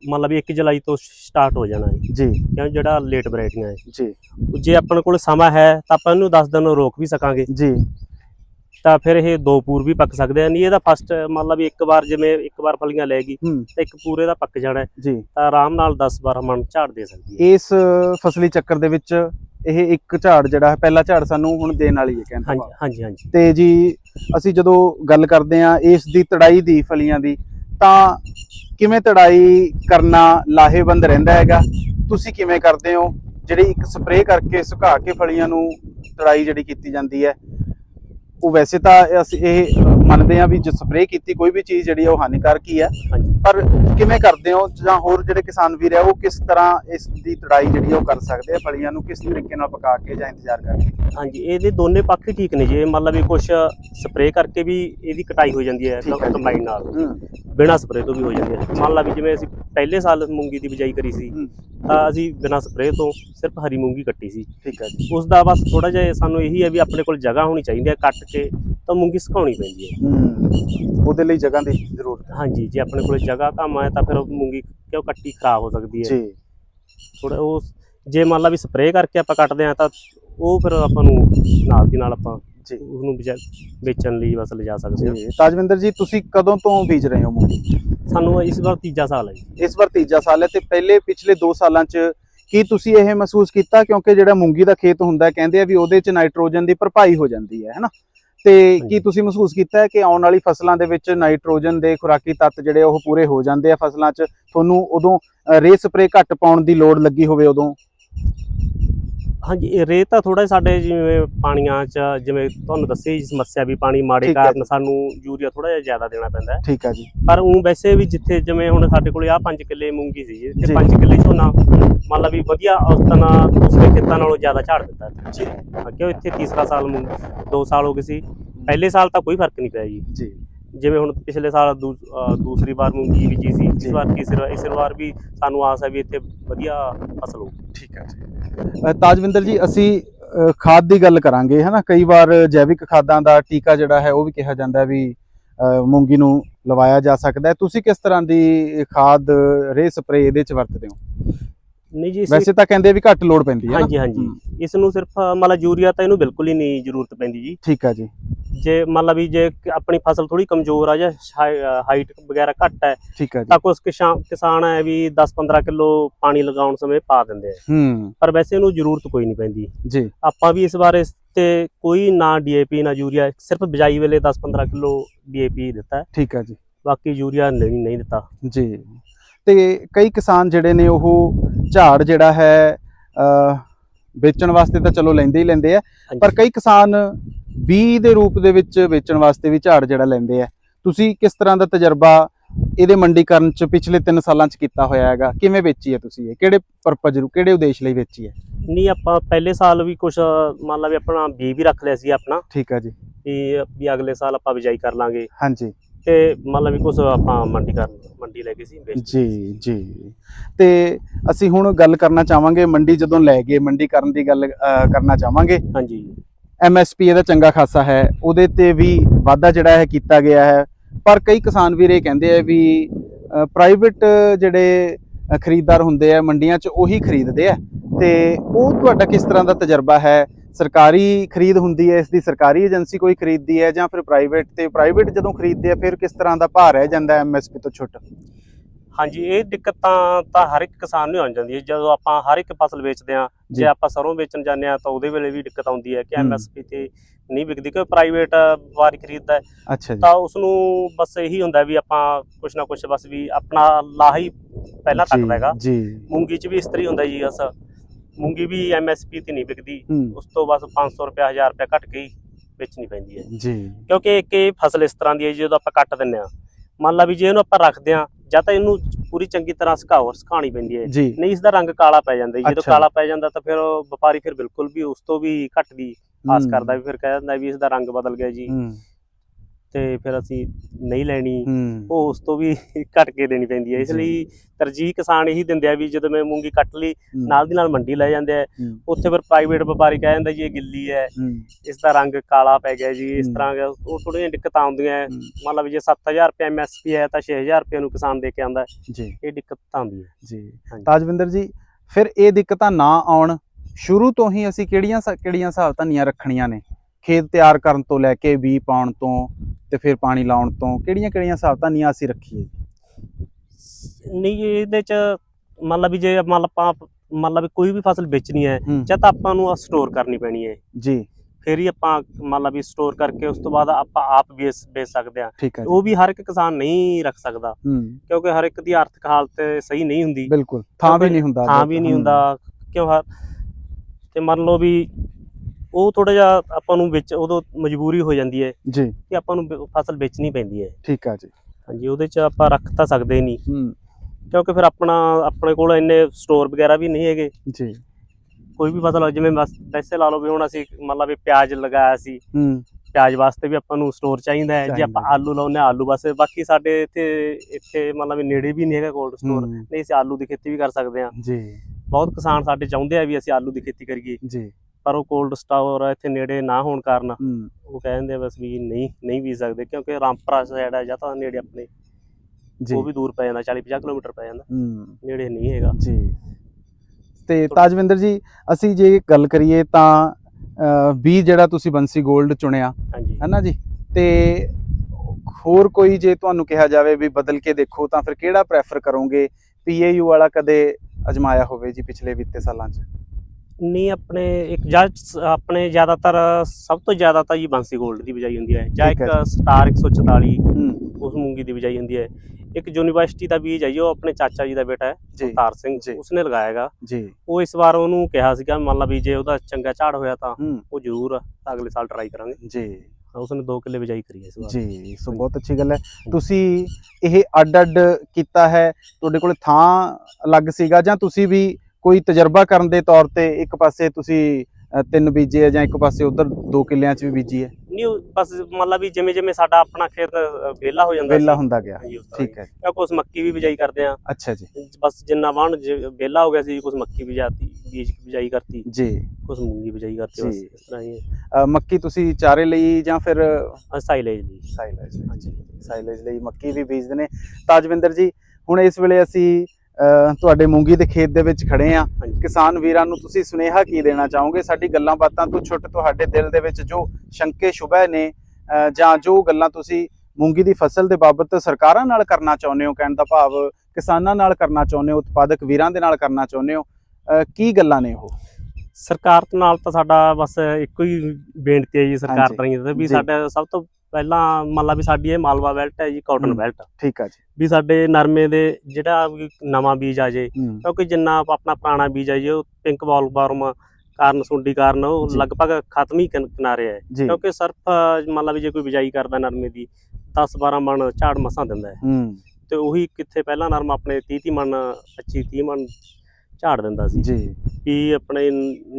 ਮੰਨ ਲਾ ਵੀ 1 ਜੁਲਾਈ ਤੋਂ ਸਟਾਰਟ ਹੋ ਜਾਣਾ ਹੈ ਜੀ। ਕਿਉਂ ਜਿਹੜਾ ਲੇਟ ਵੈਰਾਈਟੀਆਂ ਹੈ। ਜੀ। ਜੇ ਆਪਣੇ ਕੋਲ ਸਮਾਂ ਹੈ ਤਾਂ ਆਪਾਂ ਇਹਨੂੰ 10 ਦਿਨ ਰੋਕ ਵੀ ਸਕਾਂਗੇ। ਜੀ। ਤਾਂ ਫਿਰ ਇਹ ਦੋ ਪੂਰ ਵੀ ਪੱਕ ਸਕਦੇ ਆ। ਨਹੀਂ ਇਹਦਾ ਫਸਟ ਮੰਨ ਲਾ ਵੀ ਇੱਕ ਵਾਰ ਜਿਵੇਂ ਇੱਕ ਵਾਰ ਫਲੀਆਂ ਲੈ ਗਈ ਹੂੰ। ਤਾਂ ਇੱਕ ਪੂਰੇ ਦਾ ਪੱਕ ਜਾਣਾ ਜੀ। ਤਾਂ ਆਰਾਮ ਨਾਲ 10 12 ਮਣ ਝਾੜ ਦੇ ਸਕਦੀ ਹੈ। ਇਸ ਫਸਲੀ ਚੱਕਰ ਦੇ ਵਿੱਚ ਇਹ ਇੱਕ ਝਾੜ ਜਿਹੜਾ ਹੈ ਪਹਿਲਾ ਝਾੜ ਸਾਨੂੰ ਹੁਣ ਦੇਣ ਵਾਲੀ ਹੈ ਕਹਿੰਦੇ ਹਾਂਜੀ ਹਾਂਜੀ ਹਾਂਜੀ। ਤੇ ਜੀ ਅਸੀਂ ਜਦੋਂ ਗੱਲ ਕਰਦੇ ਆ ਇਸ ਦੀ ਤੜਾਈ ਦੀ ਫਲੀਆਂ ਦੀ ਤਾਂ ਕਿਵੇਂ ਤੜਾਈ ਕਰਨਾ ਲਾਹੇਵੰਦ ਰਹਿੰਦਾ ਹੈਗਾ? ਤੁਸੀਂ ਕਿਵੇਂ ਕਰਦੇ ਹੋ? ਜਿਹੜੀ ਇੱਕ ਸਪਰੇਅ ਕਰਕੇ ਸੁਕਾ ਕੇ ਫਲੀਆਂ ਨੂੰ ਤੜਾਈ ਜਿਹੜੀ ਕੀਤੀ ਜਾਂਦੀ ਹੈ ਉਹ ਵੈਸੇ ਤਾਂ ਅਸੀਂ ਇਹ ਮੰਨਦੇ ਆ ਵੀ ਜੇ ਸਪਰੇਅ ਕੀਤੀ ਕੋਈ ਵੀ ਚੀਜ਼ ਜਿਹੜੀ ਉਹ ਹਾਨੀਕਾਰਕ ਹੀ ਹੈ ਪਰ ਕਿਵੇਂ ਕਰਦੇ ਹੋ? ਜਾਂ ਹੋਰ ਜਿਹੜੇ ਕਿਸਾਨ ਵੀਰ ਹੈ ਉਹ ਕਿਸ ਤਰ੍ਹਾਂ ਇਸ ਦੀ ਤੜਾਈ ਜਿਹੜੀ ਉਹ ਕਰ ਸਕਦੇ ਆ? ਫਲੀਆਂ ਨੂੰ ਕਿਸ ਤਰੀਕੇ ਨਾਲ ਪਕਾ ਕੇ ਜਾਂ ਇੰਤਜ਼ਾਰ ਕਰਕੇ ਹਾਂਜੀ ਇਹਦੇ ਦੋਨੇ ਪੱਖ ਹੀ ਠੀਕ ਨੇ ਜੀ। ਇਹ ਮੰਨ ਲਾ ਵੀ ਕੁਝ ਸਪਰੇਅ ਕਰਕੇ ਵੀ ਇਹਦੀ ਕਟਾਈ ਹੋ ਜਾਂਦੀ ਹੈ। ਕੰਬਾਈਨ ਨਾਲ। ਬਿਨਾਂ ਸਪਰੇਅ ਤੋਂ ਵੀ ਹੋ ਜਾਂਦੀ ਹੈ। ਮੰਨ ਲਾ ਵੀ ਜਿਵੇਂ ਅਸੀਂ ਪਹਿਲੇ ਸਾਲ ਮੂੰਗੀ ਦੀ ਬਿਜਾਈ ਕਰੀ ਸੀ ਤਾਂ ਅਸੀਂ ਬਿਨਾਂ ਸਪਰੇਅ ਤੋਂ ਸਿਰਫ ਹਰੀ ਮੂੰਗੀ ਕੱਟੀ ਸੀ। ਠੀਕ ਹੈ ਜੀ। ਉਸ ਦਾ ਬਸ ਥੋੜਾ ਜਿਹਾ ਸਾਨੂੰ ਇਹੀ ਹੈ ਵੀ ਆਪਣੇ ਕੋਲ ਜਗ੍ਹਾ ਹੋਣੀ ਚਾਹੀਦੀ ਹੈ ਕੱਟ ਕੇ ਤਾਂ ਮੂੰਗੀ ਸੁਕਾਉਣੀ ਪੈਂਦੀ ਹੈ। ਹੂੰ। ਉਹਦੇ ਲਈ ਜਗ੍ਹਾ ਦੀ ਜ਼ਰੂਰਤ ਹੈ। ਹਾਂਜੀ ਜੇ ਆਪਣੇ ਕੋਲ ਜਗ੍ਹਾ ਕਮ ਹੈ ਤਾਂ ਫਿਰ ਉਹ ਮੂੰਗੀ ਕਿਉਂ ਕੱਟੀ ਖਰਾਬ ਹੋ ਸਕਦੀ ਹੈ? ਜੀ। ਥੋੜਾ ਉਹ ਜੇ ਮੰਨ ਲਾ ਵੀ ਸਪਰੇਅ ਕਰਕੇ ਆਪਾਂ ਕੱਟਦੇ ਆ ਤਾਂ ਉਹ ਫਿਰ ਆਪਾਂ ਨੂੰ ਨਾਲ ਦੀ ਨਾਲ ਆਪਾਂ ਜੀ। ਉਹਨੂੰ ਬਿਜਾ- ਵੇਚਣ ਲਈ ਬਸ ਲਿਜਾ ਸਕਦੇ ਹਾਂ। ਜੀ। ਤਾਜਵਿੰਦਰ ਜੀ ਤੁਸੀਂ ਕਦੋਂ ਤੋਂ ਬੀਜ ਰਹੇ ਹੋ ਮੂੰਗੀ? ਸਾਨੂੰ ਇਸ ਵਾਰ ਤੀਜਾ ਸਾਲ ਹੈ ਜੀ। ਇਸ ਵਾਰ ਤੀਜਾ ਸਾਲ ਹੈ ਤੇ ਪਹਿਲੇ ਪਿਛਲੇ 2 ਸਾਲਾਂ ਚ ਕੀ ਤੁਸੀਂ ਇਹ ਮਹਿਸੂਸ ਕੀਤਾ? ਕਿਉਂਕਿ ਜਿਹੜਾ ਮੂੰਗੀ ਦਾ ਖੇਤ ਹੁੰਦਾ ਕਹਿੰਦੇ ਆ ਵੀ ਉਹਦੇ ਚ ਨਾਈਟ੍ਰੋਜਨ ਦੀ ਭਰਪਾਈ ਹੋ ਜਾਂਦੀ ਹੈ ਹੈਨਾ ਤੇ ਕੀ ਤੁਸੀਂ ਮਹਿਸੂਸ ਕੀਤਾ ਕਿ ਆਉਣ ਵਾਲੀ ਫਸਲਾਂ ਦੇ ਵਿੱਚ ਨਾਈਟ੍ਰੋਜਨ ਦੇ ਖੁਰਾਕੀ ਤੱਤ ਜਿਹੜੇ ਉਹ ਪੂਰੇ ਹੋ ਜਾਂਦੇ ਆ ਫਸਲਾਂ 'ਚ? ਤੁਹਾਨੂੰ ਉਦੋਂ ਰੇ ਸਪਰੇ ਘੱਟ ਪਾਉਣ ਦੀ ਲੋੜ ਲੱਗੀ ਹੋਵੇ ਉਦੋਂ? ਹਾਂਜੀ ਇਹ ਰੇਤ ਤਾਂ ਥੋੜਾ ਸਾਡੇ ਜਿਵੇਂ ਪਾਣੀਆਂ 'ਚ ਜਿਵੇਂ ਤੁਹਾਨੂੰ ਦੱਸੀ ਸਮੱਸਿਆ ਵੀ ਪਾਣੀ ਮਾੜੇ ਕਾਰਨ ਸਾਨੂੰ ਯੂਰੀਆ ਥੋੜਾ ਜਿਹਾ ਜ਼ਿਆਦਾ ਦੇਣਾ ਪੈਂਦਾ ਹੈ। ਠੀਕ ਹੈ ਜੀ। ਪਰ ਉਹ ਵੈਸੇ ਵੀ ਜਿੱਥੇ ਜਿਵੇਂ ਹੁਣ ਸਾਡੇ ਕੋਲੇ ਆ 5 ਕਿੱਲੇ ਮੂੰਗੀ ਸੀ। ਜਿੱਥੇ 5 ਕਿੱਲੇ ਝੋਨਾ ਮੰਨ ਲਾ ਵੀ ਵਧੀਆ ਔਸਤਨ ਦੂਸਰੇ ਖੇਤਾਂ ਨਾਲੋਂ ਜ਼ਿਆਦਾ ਝਾੜ ਦਿੱਤਾ ਜੀ। ਕਿਉਂ ਇੱਥੇ ਤੀਸਰਾ ਸਾਲ ਮੂੰਗੀ 2 ਸਾਲ ਹੋ ਗਏ ਸੀ। ਪਹਿਲੇ ਸਾਲ ਤਾਂ ਕੋਈ ਫ਼ਰਕ ਨਹੀਂ ਪਿਆ ਜੀ। ਜੀ। ਜਿਵੇਂ ਹੁਣ ਪਿਛਲੇ ਸਾਲ ਦੂ- ਦੂਸਰੀ ਵਾਰ ਮੂੰਗੀ ਬੀਜੀ ਸੀ। ਇਸ ਵਾਰ ਤੀਸਰਾ ਇਸ ਵਾਰ ਵੀ ਸਾਨੂੰ ਆਸ ਹੈ ਵੀ ਇੱਥੇ ਵਧੀਆ ਫਸਲ ਹੋਊ। ਠੀਕ ਹੈ ਜੀ। ਤਾਜਵਿੰਦਰ ਜੀ ਅਸੀਂ ਅ, ਖਾਦ ਦੀ ਗੱਲ ਕਰਾਂਗੇ ਹਨਾ? ਕਈ ਵਾਰ ਜੈਵਿਕ ਖਾਦਾਂ ਦਾ ਟੀਕਾ ਜਿਹੜਾ ਹੈ ਉਹ ਵੀ ਕਿਹਾ ਜਾਂਦਾ ਹੈ ਵੀ ਅ, ਮੂੰਗੀ ਨੂੰ ਲਵਾਇਆ ਜਾ ਸਕਦਾ ਤੁਸੀਂ ਕਿਸ ਤਰ੍ਹਾਂ ਦੀ ਖਾਦ ਰੇ ਸਪਰੇ ਇਹਦੇ ਚ ਵਰਤਦੇ ਹੋ? ਨਹੀਂ ਜੀ ਵੈਸੇ ਤਾਂ ਕਹਿੰਦੇ ਆ ਵੀ ਘੱਟ ਲੋਡ ਪੈਂਦੀ ਹੈ ਹਾਂਜੀ ਹਾਂਜੀ। ਇਸ ਨੂੰ ਸਿਰਫ ਮੰਨ ਲਾ ਯੂਰੀਆ ਤਾਂ ਇਹਨੂੰ ਬਿਲਕੁਲ ਹੀ ਨਹੀਂ ਜ਼ਰੂਰਤ ਪੈਂਦੀ ਜੀ। ਠੀਕ ਹੈ ਜੀ। ਜੇ ਮੰਨ ਲਾ ਵੀ ਜੇ ਆਪਣੀ ਫਸਲ ਥੋੜੀ ਕਮਜ਼ੋਰ ਆ ਜਾਂ ਹਾਈਟ ਵਗੈਰਾ ਘੱਟ ਹੈ ਠੀਕ ਹੈ ਜੀ। ਤਾਂ ਕੁਝ ਕਿਸਾਨ ਹੈ ਵੀ 10-15 ਕਿਲੋ ਪਾਣੀ ਲਗਾਉਣ ਸਮੇਂ ਪਾ ਦਿੰਦੇ ਆ। ਹੂੰ। ਪਰ ਵੈਸੇ ਇਹਨੂੰ ਜ਼ਰੂਰਤ ਕੋਈ ਨਹੀਂ ਪੈਂਦੀ। ਜੀ। ਆਪਾਂ ਵੀ ਇਸ ਬਾਰੇ ਤੇ ਕੋਈ ਨਾ ਡੀਏਪੀ ਨਾ ਯੂਰੀਆ ਸਿਰਫ ਬਿਜਾਈ ਵੇਲੇ 10-15 ਕਿਲੋ ਡੀਏਪੀ ਦਿੱਤਾ। ਠੀਕ ਹੈ ਜੀ। ਬਾਕੀ ਯੂਰੀਆ ਨਹੀਂ ਨਹੀਂ ਦਿੱਤਾ। ਜੀ। ਤੇ ਕਈ ਕਿਸਾਨ ਜਿਹੜੇ ਨੇ ਉਹ ਝਾੜ ਜਿਹੜਾ ਹੈ ਵੇਚਣ ਵਾਸਤੇ ਤਾਂ ਚਲੋ ਲੈਂਦੇ ਹੀ ਲੈਂਦੇ ਆ ਪਰ ਕਈ ਕਿਸਾਨ ਬੀ ਦੇ ਰੂਪ ਦੇ ਵਿੱਚ ਵੇਚਣ ਵਾਸਤੇ ਵੀ ਝਾੜ ਜਿਹੜਾ ਲੈਂਦੇ ਆ। ਤੁਸੀਂ ਕਿਸ ਤਰ੍ਹਾਂ ਦਾ ਤਜਰਬਾ ਇਹਦੇ ਮੰਡੀਕਰਨ ਚ ਪਿਛਲੇ 3 ਸਾਲਾਂ ਚ ਕੀਤਾ ਹੋਇਆ ਹੈਗਾ? ਕਿਵੇਂ ਵੇਚੀ ਹੈ ਤੁਸੀਂ ਇਹ? ਕਿਹੜੇ ਪਰਪਸ ਨੂੰ ਕਿਹੜੇ ਉਦੇਸ਼ ਲਈ ਵੇਚੀ ਹੈ? ਨਹੀਂ ਆਪਾਂ ਪਹਿਲੇ ਸਾਲ ਵੀ ਕੁਝ ਮੰਨ ਲਾ ਵੀ ਆਪਣਾ ਬੀ ਵੀ ਰੱਖ ਲਿਆ ਸੀ ਆਪਣਾ। ਠੀਕ ਹੈ ਜੀ। ਵੀ ਵੀ ਅਗਲੇ ਸਾਲ ਆਪਾਂ ਬਿਜਾਈ ਕਰ ਲਾਂਗੇ। ਹਾਂਜੀ। ਤੇ ਮੰਨ ਲਾ ਵੀ ਕੁਝ ਆਪਾਂ ਮੰਡੀ ਕਰ ਮੰਡੀ ਲੈ ਕੇ ਸੀ ਜੀ ਜੀ। ਤੇ ਅਸੀਂ ਹੁਣ ਗੱਲ ਕਰਨਾ ਚਾਹਾਂਗੇ ਮੰਡੀ ਜਦੋਂ ਲੈ ਗਏ ਮੰਡੀ ਕਰਨ ਦੀ ਗੱਲ ਅ, ਕਰਨਾ ਚਾਹਾਂਗੇ। ਹਾਂਜੀ। ਐਮਐਸਪੀ ਇਹਦਾ ਚੰਗਾ ਖਾਸਾ ਹੈ ਉਹਦੇ ਤੇ ਵੀ ਵਾਧਾ ਜਿਹੜਾ ਹੈ ਕੀਤਾ ਗਿਆ ਹੈ। ਪਰ ਕਈ ਕਿਸਾਨ ਵੀਰ ਇਹ ਕਹਿੰਦੇ ਆ ਵੀ ਪ੍ਰਾਈਵੇਟ ਜਿਹੜੇ ਅ, ਖਰੀਦਦਾਰ ਹੁੰਦੇ ਆ ਮੰਡੀਆਂ 'ਚ ਉਹੀ ਖਰੀਦਦੇ ਆ। ਤੇ ਉਹ ਤੁਹਾਡਾ ਕਿਸ ਤਰ੍ਹਾਂ ਦਾ ਤਜਰਬਾ ਹੈ? ਸਰਕਾਰੀ ਖਰੀਦ ਹੁੰਦੀ ਹੈ ਇਸ ਦੀ ਸਰਕਾਰੀ ਏਜੰਸੀ ਕੋਈ ਖਰੀਦਦੀ ਹੈ ਜਾਂ ਫਿਰ ਪ੍ਰਾਈਵੇਟ ਤੇ ਪ੍ਰਾਈਵੇਟ ਜਦੋਂ ਖਰੀਦਦੇ ਆ ਫਿਰ ਕਿਸ ਤਰ੍ਹਾਂ ਦਾ ਭਾਅ ਰਹਿ ਜਾਂਦਾ ਐਮਐਸਪੀ ਤੋਂ ਛੁੱਟ? ਹਾਂਜੀ ਇਹ ਦਿੱਕਤਾਂ ਤਾਂ ਹਰ ਇੱਕ ਕਿਸਾਨ ਨੂੰ ਆ ਜਾਂਦੀ ਹੈ। ਜਦੋਂ ਆਪਾਂ ਹਰ ਇੱਕ ਫਸਲ ਵੇਚਦੇ ਆ ਜੀ। ਆਪਾਂ ਸਰੋਂ ਵੇਚਣ ਜਾਂਦੇ ਆ ਤਾਂ ਉਹਦੇ ਵੇਲੇ ਵੀ ਦਿੱਕਤ ਆਉਂਦੀ ਹੈ ਕਿ। ਐਮਐਸਪੀ ਤੇ ਨਹੀਂ ਵਿਕਦੀ ਕਿ ਪ੍ਰਾਈਵੇਟ ਵਾਰੀ ਖਰੀਦਦਾ ਹੈ। ਤਾਂ ਉਸ ਨੂੰ ਬਸ ਇਹੀ ਹੁੰਦਾ ਵੀ ਆਪਾਂ ਕੁਛ ਨਾ ਕੁਛ ਬਸ ਵੀ ਆਪਣਾ ਲਾਹਾ ਹੀ ਪਹਿਲਾਂ ਤੱਕਦਾ ਹੈਗਾ। ਜੀ। ਮੂੰਗੀ 'ਚ ਵੀ ਇਸ ਤਰ੍ਹਾਂ ਹੀ ਹੁੰਦਾ ਜੀ ਬਸ। ਮੂੰਗੀ ਵੀ ਐਮਐਸਪੀ ਤੇ ਨਹੀਂ ਵਿਕਦੀ। ਹੂੰ। ਉਸ ਤੋਂ ਬਸ 500 ਰੁਪਏ 1000 ਰੁਪਏ ਘੱਟ ਕੇ ਹੀ ਵੇਚਣੀ ਪੈਂਦੀ ਹੈ। ਜੀ। ਕਿਉਂਕਿ ਇੱਕ ਇਹ ਫਸਲ ਇਸ ਤਰ੍ਹਾਂ ਦੀ ਹੈ ਜੀ, ਜਦੋਂ ਆਪਾਂ ਕੱਟ ਦਿੰਨੇ ਆ ਮੰਨ ਲਾ ਵੀ ਜੇ ਇਹਨੂੰ ਆਪਾਂ ਰੱਖਦੇ ਆ ਜਾਂ ਤਾਂ ਇਹਨੂੰ ਪੂਰੀ ਚੰਗੀ ਤਰ੍ਹਾਂ ਸੁਕਾਓ ਸੁਕਾਉਣੀ ਪੈਂਦੀ ਹੈ। ਜੀ। ਨਹੀਂ ਇਸ ਦਾ ਰੰਗ ਕਾਲਾ ਪੈ ਜਾਂਦਾ ਜੀ। ਜਦੋਂ ਅੱਛਾ। ਕਾਲਾ ਪੈ ਜਾਂਦਾ ਤਾਂ ਫਿਰ ਉਹ ਵਪਾਰੀ ਫਿਰ ਬਿਲਕੁਲ ਵੀ ਉਸ ਤੋਂ ਵੀ ਘੱਟ ਦੀ ਆਸ ਹੂੰ, ਕਰਦਾ ਵੀ ਫਿਰ ਕਹਿ ਦਿੰਦਾ ਵੀ ਇਸ ਦਾ ਰੰਗ ਬਦਲ ਗਿਆ ਜੀ। ਹੂੰ। ਤੇ ਫਿਰ ਅਸੀਂ ਨਹੀਂ ਲੈਣੀ ਉਹ ਉਸ ਤੋਂ ਵੀ ਘੱਟ ਕੇ ਦੇਣੀ ਪੈਂਦੀ ਹੈ। ਇਸ। ਲਈ ਤਰਜੀਹ ਕਿਸਾਨ ਇਹੀ ਦਿੰਦੇ ਆ ਵੀ ਜਦੋਂ ਮੈਂ ਮੂੰਗੀ ਕੱਟ ਲਈ ਨਾਲ ਦੀ ਨਾਲ ਮੰਡੀ ਲੈ ਜਾਂਦੇ ਆ। ਉੱਥੇ ਫਿਰ ਪ੍ਰਾਈਵੇਟ ਵਪਾਰੀ ਕਹਿ ਜਾਂਦਾ ਜੀ ਇਹ ਗਿੱਲੀ ਹੈ ਇਸ ਦਾ ਰੰਗ ਕਾਲਾ ਪੈ ਗਿਆ ਜੀ ਇਸ। ਤਰ੍ਹਾਂ ਉਹ ਥੋੜ੍ਹੀਆਂ ਦਿੱਕਤਾਂ ਆਉਂਦੀਆਂ। ਮੰਨ ਲਾ ਵੀ ਜੇ 7000 ਰੁਪਏ ਐਮਐਸਪੀ ਹੈ ਤਾਂ 6000 ਰੁਪਏ ਨੂੰ ਕਿਸਾਨ ਦੇ ਕੇ ਆਂਦਾ ਜੀ। ਇਹ ਦਿੱਕਤ ਤਾਂ ਆਉਂਦੀ ਹੈ ਜੀ। ਤਾਜਵਿੰਦਰ ਜੀ ਫਿਰ ਇਹ ਦਿੱਕਤਾਂ ਨਾ ਆਉਣ ਸ਼ੁਰੂ ਤੋਂ ਹੀ ਅਸੀਂ ਕਿਹੜੀਆਂ ਕਿਹੜੀਆਂ ਸਾਵਧਾਨੀਆਂ ਰੱਖਣੀਆਂ ਨੇ? ਖੇਤ ਤਿਆਰ ਕਰਨ ਤੋਂ ਲੈ ਕੇ ਬੀ ਪਾਉਣ ਤੋਂ ਤੇ ਫਿਰ ਪਾਣੀ ਲਾਉਣ ਤੋਂ ਕਿਹੜੀਆਂ ਕਿਹੜੀਆਂ ਸਾਵਧਾਨੀਆਂ ਅਸੀਂ ਰੱਖੀਏ ਨਹੀਂ ਇਹਦੇ ਚ ਮੰਨ ਲਾ ਵੀ ਜੇ ਮੰਨ ਲਾ ਆਪਾਂ ਮੰਨ ਲਾ ਵੀ ਕੋਈ ਵੀ ਫਸਲ ਵੇਚਣੀ ਹੈ ਜਾਂ ਤਾਂ ਆਪਾਂ ਨੂੰ ਸਟੋਰ ਕਰਨੀ ਪੈਣੀ ਹੈ। ਜੀ। ਫਿਰ ਹੀ ਆਪਾਂ ਮੰਨ ਲਾ ਵੀ ਸਟੋਰ ਕਰਕੇ ਉਸ ਤੋਂ ਬਾਅਦ ਆਪਾਂ ਆਪ ਵੇਚ ਵੇਚ ਸਕਦੇ ਜੀ। ਉਹ ਵੀ ਹਰ ਇੱਕ ਕਿਸਾਨ ਨਹੀਂ ਰੱਖ ਸਕਦਾ। ਕਿਉਂਕਿ ਹਰ ਇੱਕ ਦੀ ਆਰਥਿਕ ਹਾਲਤ ਸਹੀ ਨਹੀਂ ਹੁੰਦੀ। ਬਿਲਕੁਲ। ਥਾਂ ਵੀ ਨਹੀਂ ਹੁੰਦਾ ਥਾਂ ਵੀ ਨਹੀਂ ਹੁੰਦਾ। ਕਿਉਂ ਤੇ ਮੰਨ ਲਓ ਵੀ ਉਹ ਥੋੜਾ ਜਿਹਾ ਆਪਾਂ ਨੂੰ ਵਿੱਚ ਉਦੋਂ ਮਜਬੂਰੀ ਹੋ ਜਾਂਦੀ ਹੈ ਜੀ। ਕਿ ਆਪਾਂ ਨੂੰ ਫਸਲ ਵੇਚਣੀ ਪੈਂਦੀ ਹੈ। ਠੀਕ ਹੈ ਜੀ। ਹਾਂਜੀ ਉਹਦੇ ਚ ਆਪਾਂ ਰੱਖ ਤਾਂ ਸਕਦੇ ਨਹੀਂ। ਹੂੰ। ਕਿਉਂਕਿ ਫਿਰ ਆਪਣਾ ਆਪਣੇ ਕੋਲ ਇੰਨੇ ਸਟੋਰ ਵਗੈਰਾ ਵੀ ਨਹੀਂ ਹੈਗੇ। ਜੀ। ਕੋਈ ਵੀ ਫਸਲ ਜਿਵੇਂ ਬਸ ਵੈਸੇ ਲਾ ਲਓ ਵੀ ਹੁਣ ਅਸੀਂ ਮੰਨ ਲਾ ਵੀ ਪਿਆਜ਼ ਲਗਾਇਆ ਸੀ। ਹੂੰ। ਪਿਆਜ਼ ਵਾਸਤੇ ਵੀ ਆਪਾਂ ਨੂੰ ਸਟੋਰ ਚਾਹੀਦਾ ਹੈ। ਜੇ ਆਪਾਂ। ਆਲੂ ਲਾਉਂਦੇ ਹਾਂ ਆਲੂ ਵਾਸਤੇ ਬਾਕੀ ਸਾਡੇ ਇੱਥੇ ਇੱਥੇ ਮੰਨ ਲਾ ਵੀ ਨੇੜੇ ਵੀ ਨਹੀਂ ਹੈਗਾ ਕੋਲਡ ਸਟੋਰ ਨਹੀਂ ਅਸੀਂ ਆਲੂ ਦੀ ਖੇਤੀ ਵੀ ਕਰ ਸਕਦੇ ਹਾਂ। ਜੀ। ਬਹੁਤ ਕਿਸਾਨ ਸਾਡੇ ਚਾਹੁੰਦੇ ਆ ਵੀ ਅਸੀਂ ਆਲੂ ਦੀ ਖੇਤੀ ਕਰੀਏ। ਜੀ। ਪਰ ਉਹ ਕੋਲਡ ਸਟੋਰ ਇੱਥੇ ਨੇੜੇ ਨਾ ਹੋਣ ਕਾਰਨ ਹੂੰ। ਉਹ ਕਹਿੰਦੇ ਬਸ ਵੀ ਨਹੀਂ ਨਹੀਂ ਬੀਜ ਸਕਦੇ ਕਿਉਂਕਿ ਰਾਮਪੁਰਾ ਸਾਈਡ ਹੈ ਜਾਂ ਤਾਂ ਨੇੜੇ ਆਪਣੇ ਜੀ। ਉਹ ਵੀ ਦੂਰ ਪੈ ਜਾਂਦਾ 40 50 ਕਿਲੋਮੀਟਰ ਪੈ ਜਾਂਦਾ। ਹੂੰ। ਨੇੜੇ ਨਹੀਂ ਹੈਗਾ। ਜੀ। ਤੇ ਤਾਜਵਿੰਦਰ ਜੀ ਅਸੀਂ ਜੇ ਗੱਲ ਕਰੀਏ ਤਾਂ ਬੀਜ ਜਿਹੜਾ ਤੁਸੀਂ ਬੰਸੀ 골ਡ ਚੁਣਿਆ ਹਾਂਜੀ। ਹੈ ਨਾ ਜੀ? ਤੇ ਹੋਰ ਕੋਈ ਜੇ ਤੁਹਾਨੂੰ ਕਿਹਾ ਜਾਵੇ ਵੀ ਬਦਲ ਕੇ ਦੇਖੋ ਤਾਂ ਫਿਰ ਕਿਹੜਾ ਪ੍ਰੈਫਰ ਕਰੋਗੇ? ਪੀਏਯੂ ਵਾਲਾ ਕਦੇ ਅਜਮਾਇਆ ਹੋਵੇ ਜੀ ਪਿਛਲੇ ਬੀਤੇ ਸਾਲਾਂ 'ਚ? ਨਹੀਂ ਆਪਣੇ ਇੱਕ ਜਾਂ ਆਪਣੇ ਜ਼ਿਆਦਾਤਰ ਸਭ ਤੋਂ ਜ਼ਿਆਦਾ ਤਾਂ ਜੀ ਬਾਂਸੀ 골ਡ ਦੀ ਬਿਜਾਈ ਹੁੰਦੀ ਹੈ ਜਾਂ ਠੀਕ ਇੱਕ ਹੈ ਸਟਾਰ 144 ਹੂੰ। ਉਸ ਮੂੰਗੀ ਦੀ ਬਿਜਾਈ ਹੁੰਦੀ ਹੈ। ਇੱਕ ਯੂਨੀਵਰਸਿਟੀ ਦਾ ਬੀਜ ਹੈ ਜੀ, ਉਹ ਆਪਣੇ ਚਾਚਾ ਜੀ ਦਾ ਬੇਟਾ ਹੈ ਜੀ। ਸਿੰਘ ਜੀ। ਉਸਨੇ ਲਗਾਇਆਗਾ ਜੀ। ਉਹ ਇਸ ਵਾਰ ਉਹਨੂੰ ਕਿਹਾ ਸੀਗਾ ਮੰਨ ਲਾ ਵੀ ਜੇ ਉਹਦਾ ਚੰਗਾ ਝਾੜ ਹੋਇਆ ਤਾਂ ਹੂੰ। ਉਹ ਜ਼ਰੂਰ ਅਗਲੇ ਸਾਲ ਟਰਾਈ ਕਰਾਂਗੇ। ਜੀ। ਉਸਨੇ 2 ਕਿੱਲੇ ਬਿਜਾਈ ਕਰੀ ਹੈ ਇਸ ਵਾਰ। ਜੀ ਸੋ ਬਹੁਤ ਅੱਛੀ ਗੱਲ ਹੈ। ਤੁਸੀਂ ਇਹ ਅੱਡ ਅੱਡ ਕੀਤਾ ਹੈ ਤੁਹਾਡੇ ਕੋਲ ਥਾਂ ਅਲੱਗ ਸੀਗਾ ਜਾਂ ਤੁਸੀਂ ਵੀ ਕੋਈ ਤਜਰਬਾ ਕਰਨ ਦੇ ਤੌਰ ਤੇ ਇੱਕ ਪਾਸੇ ਤੁਸੀਂ ਤਿੰਨ ਬੀਜੇ ਆ ਜਾਂ ਇੱਕ ਪਾਸੇ ਉਧਰ ਦੋ ਕਿੱਲਿਆਂ 'ਚ ਵੀ ਬੀਜੀ ਹੈ? ਨਹੀਂ ਬਸ ਮੰਨ ਲਾ ਵੀ ਜਿਵੇਂ ਜਿਵੇਂ ਸਾਡਾ ਆਪਣਾ ਖੇਤ ਵਿਹਲਾ ਹੋ ਜਾਂਦਾ ਵੇਲਾ ਸੀ, ਹੁੰਦਾ ਗਿਆ। ਠੀਕ ਹੈ। ਹੀ। ਕੁਛ ਮੱਕੀ ਵੀ ਬਿਜਾਈ ਕਰਦੇ ਆ। ਅੱਛਾ ਜੀ। ਬਸ ਜਿੰਨਾ ਵਾਹਣ ਵਿਹਲਾ ਹੋ ਗਿਆ ਸੀ ਕੁਛ ਮੱਕੀ ਬਿਜਾਤੀ ਬੀਜ ਬਿਜਾਈ ਕਰਤੀ। ਜੀ। ਕੁਛ ਮੂੰਗੀ ਬਿਜਾਈ ਕਰਤੀ ਬਸ ਜੀ। ਇਸ ਤਰ੍ਹਾਂ ਹੀ ਮੱਕੀ ਤੁਸੀਂ ਚਾਰੇ ਲਈ ਜਾਂ ਫਿਰ ਸਾਈਲੇਜ ਦੀ ਸਾਈਲੇਜ ਹਾਂਜੀ। ਸਾਈਲੇਜ ਲਈ ਮੱਕੀ ਵੀ ਬੀਜਦੇ ਨੇ। ਤਾਜਵਿੰਦਰ ਜੀ ਹੁਣ ਇਸ ਵੇਲੇ ਅਸੀਂ ਤੁਹਾਡੇ ਮੂੰਗੀ ਦੇ ਖੇਤ ਦੇ ਵਿੱਚ ਖੜੇ ਆ। ਕਿਸਾਨ ਵੀਰਾਂ ਨੂੰ ਤੁਸੀਂ ਸੁਨੇਹਾ ਕੀ ਦੇਣਾ ਚਾਹੋਗੇ? ਸਾਡੀ ਗੱਲਾਂ ਬਾਤਾਂ ਤੋਂ ਛੁੱਟ ਤੁਹਾਡੇ ਦਿਲ ਦੇ ਵਿੱਚ ਜੋ ਸ਼ੰਕੇ ਸ਼ੁਬਹ ਨੇ ਜਾਂ ਜੋ ਗੱਲਾਂ ਤੁਸੀਂ ਮੂੰਗੀ ਦੀ ਫਸਲ ਦੇ ਬਾਬਤ ਸਰਕਾਰਾਂ ਨਾਲ ਕਰਨਾ ਚਾਹੁੰਦੇ ਹੋ ਕਹਿਣ ਦਾ ਭਾਵ ਕਿਸਾਨਾਂ ਨਾਲ ਕਰਨਾ ਚਾਹੁੰਦੇ ਹੋ ਉਤਪਾਦਕ ਵੀਰਾਂ ਦੇ ਨਾਲ ਕਰਨਾ ਚਾਹੁੰਦੇ ਹੋ ਕੀ ਗੱਲਾਂ ਨੇ ਉਹ? ਸਰਕਾਰ ਨਾਲ ਤਾਂ ਸਾਡਾ ਬਸ ਇੱਕੋ ਹੀ ਬੇਨਤੀ ਹੈ ਜੀ ਸਰਕਾਰ ਹੀ ਵੀ। ਸਾਡਾ ਸਭ ਤੋਂ ਪਹਿਲਾਂ ਮੰਨ ਲਾ ਵੀ ਸਾਡੀ ਇਹ ਮਾਲਵਾ ਬੈਲਟ ਹੈ ਜੀ ਕਾਟਨ। ਬੈਲਟ ਠੀਕ ਆ ਜੀ। ਵੀ ਸਾਡੇ ਨਰਮੇ ਦੇ ਜਿਹੜਾ ਵੀ ਨਵਾਂ ਬੀਜ ਆ ਜੇ ਕਿਉਂਕਿ ਜਿੰਨਾ ਆਪਣਾ ਪੁਰਾਣਾ ਬੀਜ ਆ ਜੀ ਉਹ ਪਿੰਕ ਬਾਲ ਫਾਰਮ ਕਾਰਨ ਸੁੰਡੀ ਕਾਰਨ ਉਹ। ਲਗਭਗ ਖਤਮ ਹੀ ਕਿਨ- ਕਿਨਾਰੇ ਹੈ ਕਿਉਂਕਿ ਸਿਰਫ ਮੰਨ ਲਾ ਵੀ ਜੇ ਕੋਈ ਬਿਜਾਈ ਕਰਦਾ ਨਰਮੇ ਦੀ 10 12 ਮਣ ਝਾੜ ਮਸਾਂ ਦਿੰਦਾ ਹੈ। ਤੇ ਉਹੀ ਕਿੱਥੇ ਪਹਿਲਾਂ ਨਰਮਾ ਆਪਣੇ 30 30 ਮਣ 25 30 ਮਣ ਝਾੜ ਦਿੰਦਾ ਸੀ। ਜੀ। ਵੀ ਆਪਣੇ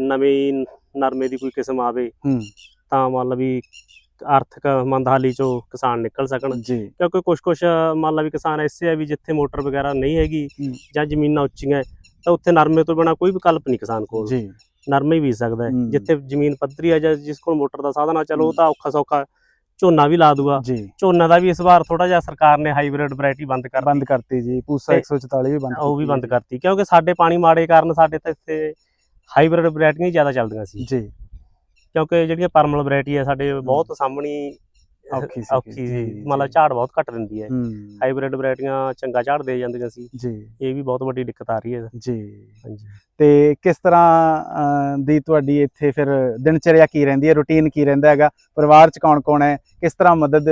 ਨਵੇਂ ਨਰਮੇ ਦੀ ਕੋਈ ਕਿਸਮ ਆਵੇ ਹੂੰ। ਤਾਂ ਮੰਨ ਲਾ ਵੀ ਆਰਥਿਕ ਮੰਦਹਾਲੀ ਚੋਂ ਕਿਸਾਨ ਨਿਕਲ ਸਕਣ। ਕਿਉਂਕਿ ਕੁਝ ਕੁਝ ਮੰਨ ਲਾ ਵੀ ਕਿਸਾਨ ਐਸੇ ਆ ਵੀ ਜਿੱਥੇ ਮੋਟਰ ਵਗੈਰਾ ਨਹੀਂ ਹੈਗੀ। ਜਾਂ ਜ਼ਮੀਨਾਂ ਉੱਚੀਆਂ ਤਾਂ ਉੱਥੇ ਨਰਮੇ ਤੋਂ ਬਿਨਾ ਕੋਈ ਵਿਕਲਪ ਨਹੀਂ ਕਿਸਾਨ ਕੋਲ। ਜੀ। ਨਰਮੇ ਬੀਜ ਸਕਦਾ। ਜਿੱਥੇ ਜ਼ਮੀਨ ਪੱਧਰੀ ਆ ਜਾਂ ਜਿਸ ਕੋਲ ਮੋਟਰ ਦਾ ਸਾਧਨ ਆ ਚਲੋ ਉਹ। ਤਾਂ ਔਖਾ ਸੌਖਾ ਝੋਨਾ ਵੀ ਲਾ ਦੂਗਾ। ਝੋਨਾ ਦਾ ਵੀ ਇਸ ਵਾਰ ਥੋੜਾ ਜਿਹਾ ਸਰਕਾਰ ਨੇ ਹਾਈਬ੍ਰਿਡ ਵੈਰਾਈਟੀ ਬੰਦ ਕਰ ਬੰਦ ਕਰਤੀ ਜੀ। ਪੂਸਾ ਤੇ 144 ਵੀ ਬੰਦ ਉਹ ਵੀ ਬੰਦ। ਕਰਤੀ। ਕਿਉਂਕਿ ਸਾਡੇ ਪਾਣੀ ਮਾੜੇ ਕਾਰਨ ਸਾਡੇ ਤਾਂ ਇੱਥੇ ਹਾਈਬ੍ਰਿਡ ਵੈਰਾਈਟੀਆਂ ਹੀ ਜ਼ਿਆਦਾ ਚੱਲਦੀਆਂ ਸੀ। ਜੀ। ਕਿਉਂਕਿ ਜਿਹੜੀਆਂ ਪਰਮਲ ਵੈਰਾਈਟੀ ਹੈ ਸਾਡੇ ਬਹੁਤ ਸਾਹਮਣੀ ਔਖੀ ਸੀਗੀ, ਔਖੀ ਸੀ। ਮਤਲਬ ਝਾੜ ਬਹੁਤ ਘੱਟ ਦਿੰਦੀ ਹੈ। ਹਾਈਬ੍ਰਿਡ ਵੈਰਾਈਟੀਆਂ ਚੰਗਾ ਝਾੜ ਦੇ ਜਾਂਦੀਆਂ ਸੀ। ਜੀ। ਇਹ ਵੀ ਬਹੁਤ ਵੱਡੀ ਦਿੱਕਤ ਆ ਰਹੀ ਹੈ। ਜੀ। ਹਾਂਜੀ। ਤੇ ਕਿਸ ਤਰ੍ਹਾਂ ਦੀ ਤੁਹਾਡੀ ਇੱਥੇ ਫਿਰ ਦਿਨਚਰਿਆ ਕੀ ਰਹਿੰਦੀ ਹੈ ਰੁਟੀਨ ਕੀ ਰਹਿੰਦਾ ਹੈਗਾ ਪਰਿਵਾਰ ਚ ਕੌਣ ਕੌਣ ਹੈ ਕਿਸ ਤਰ੍ਹਾਂ ਮਦਦ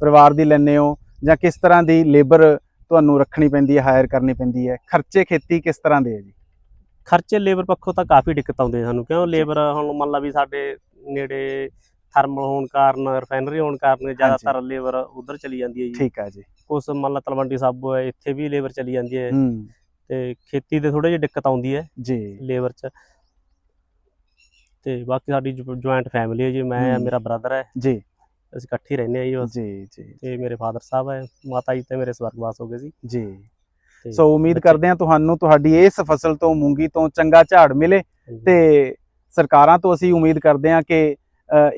ਪਰਿਵਾਰ ਦੀ ਲੈਂਦੇ ਹੋ ਜਾਂ ਕਿਸ ਤਰ੍ਹਾਂ ਦੀ ਲੇਬਰ ਤੁਹਾਨੂੰ ਰੱਖਣੀ ਪੈਂਦੀ ਹੈ ਹਾਇਰ ਕਰਨੀ ਪੈਂਦੀ ਹੈ ਖਰਚੇ ਖੇਤੀ ਕਿਸ ਤਰ੍ਹਾਂ ਦੇ ਹੈ ਜੀ? ਖਰਚੇ ਲੇਬਰ ਪੱਖੋਂ ਤਾਂ ਕਾਫੀ ਦਿੱਕਤ ਆਉਂਦੀ ਹੈ ਸਾਨੂੰ ਕਿਉਂ? ਲੇਬਰ ਹੁਣ ਮੰਨ ਲਾ ਵੀ ਸਾਡੇ ਨੇੜੇ ਥਰਮਲ ਹੋਣ ਕਾਰਨ ਰਿਫਾਈਨਰੀ ਹੋਣ ਕਾਰਨ ਜ਼ਿਆਦਾਤਰ ਲੇਬਰ ਉਧਰ ਚਲੀ ਜਾਂਦੀ ਹੈ ਜੀ। ਠੀਕ ਹੈ ਜੀ। ਕੁਛ ਮੰਨ ਲਾ ਤਲਵੰਡੀ ਸਾਬੋ ਹੈ ਇੱਥੇ ਵੀ ਲੇਬਰ ਚਲੀ ਜਾਂਦੀ ਹੈ। ਤੇ ਖੇਤੀ ਦੇ ਥੋੜੇ ਜਿਹੀ ਦਿੱਕਤ ਆਉਂਦੀ ਹੈ ਜੀ। ਲੇਬਰ 'ਚ। ਤੇ ਬਾਕੀ ਸਾਡੀ ਜੁਆਇੰਟ ਫੈਮਿਲੀ ਹੈ ਜੀ ਮੈਂ। ਮੇਰਾ ਬ੍ਰਦਰ ਹੈ। ਜੀ। ਅਸੀਂ ਇਕੱਠੇ ਰਹਿੰਦੇ ਆ ਜੀ ਜੀ ਜੀ ਤੇ ਮੇਰੇ ਫਾਦਰ ਸਾਹਿਬ ਹੈ ਮਾਤਾ ਜੀ ਤੇ ਮੇਰੇ ਸਵਰਗਵਾਸ ਹੋ ਗਏ ਸੀ। ਜੀ। ਸੋ ਉਮੀਦ ਕਰਦੇ ਹਾਂ ਤੁਹਾਨੂੰ ਤੁਹਾਡੀ ਇਸ ਫਸਲ ਤੋਂ ਮੂੰਗੀ ਤੋਂ ਚੰਗਾ ਝਾੜ ਮਿਲੇ। ਤੇ ਸਰਕਾਰਾਂ ਤੋਂ ਅਸੀਂ ਉਮੀਦ ਕਰਦੇ ਹਾਂ ਕਿ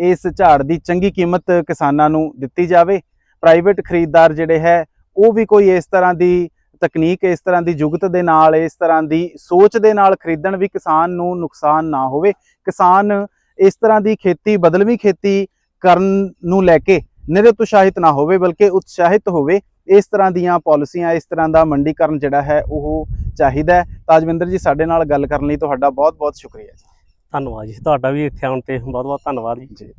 ਇਸ ਝਾੜ ਦੀ ਚੰਗੀ ਕੀਮਤ ਕਿਸਾਨਾਂ ਨੂੰ ਦਿੱਤੀ ਜਾਵੇ। ਪ੍ਰਾਈਵੇਟ ਖਰੀਦਦਾਰ ਜਿਹੜੇ ਹੈ ਉਹ ਵੀ ਕੋਈ ਇਸ ਤਰ੍ਹਾਂ ਦੀ ਤਕਨੀਕ ਇਸ ਤਰ੍ਹਾਂ ਦੀ ਜੁਗਤ ਦੇ ਨਾਲ ਇਸ ਤਰ੍ਹਾਂ ਦੀ ਸੋਚ ਦੇ ਨਾਲ ਖਰੀਦਣ ਵੀ ਕਿਸਾਨ ਨੂੰ ਨੁਕਸਾਨ ਨਾ ਹੋਵੇ। ਕਿਸਾਨ ਇਸ ਤਰ੍ਹਾਂ ਦੀ ਖੇਤੀ ਬਦਲਵੀਂ ਖੇਤੀ ਕਰਨ ਨੂੰ ਲੈ ਕੇ ਨਿਰਉਤਸ਼ਾਹਿਤ ਨਾ ਹੋਵੇ ਬਲਕਿ ਉਤਸ਼ਾਹਿਤ ਹੋਵੇ। ਇਸ ਤਰ੍ਹਾਂ ਦੀਆਂ ਪਾਲਿਸੀਆਂ ਇਸ ਤਰ੍ਹਾਂ ਦਾ ਮੰਡੀਕਰਨ ਜਿਹੜਾ ਹੈ ਉਹ ਚਾਹੀਦਾ ਤਾਜਵਿੰਦਰ ਜੀ ਸਾਡੇ ਨਾਲ ਗੱਲ ਕਰਨ ਲਈ ਤੁਹਾਡਾ ਬਹੁਤ ਬਹੁਤ ਸ਼ੁਕਰੀਆ ਧੰਨਵਾਦ ਜੀ। ਤੁਹਾਡਾ ਵੀ ਇੱਥੇ ਆਉਣ ਤੇ ਬਹੁਤ ਬਹੁਤ ਧੰਨਵਾਦ ਜੀ। ਜੀ।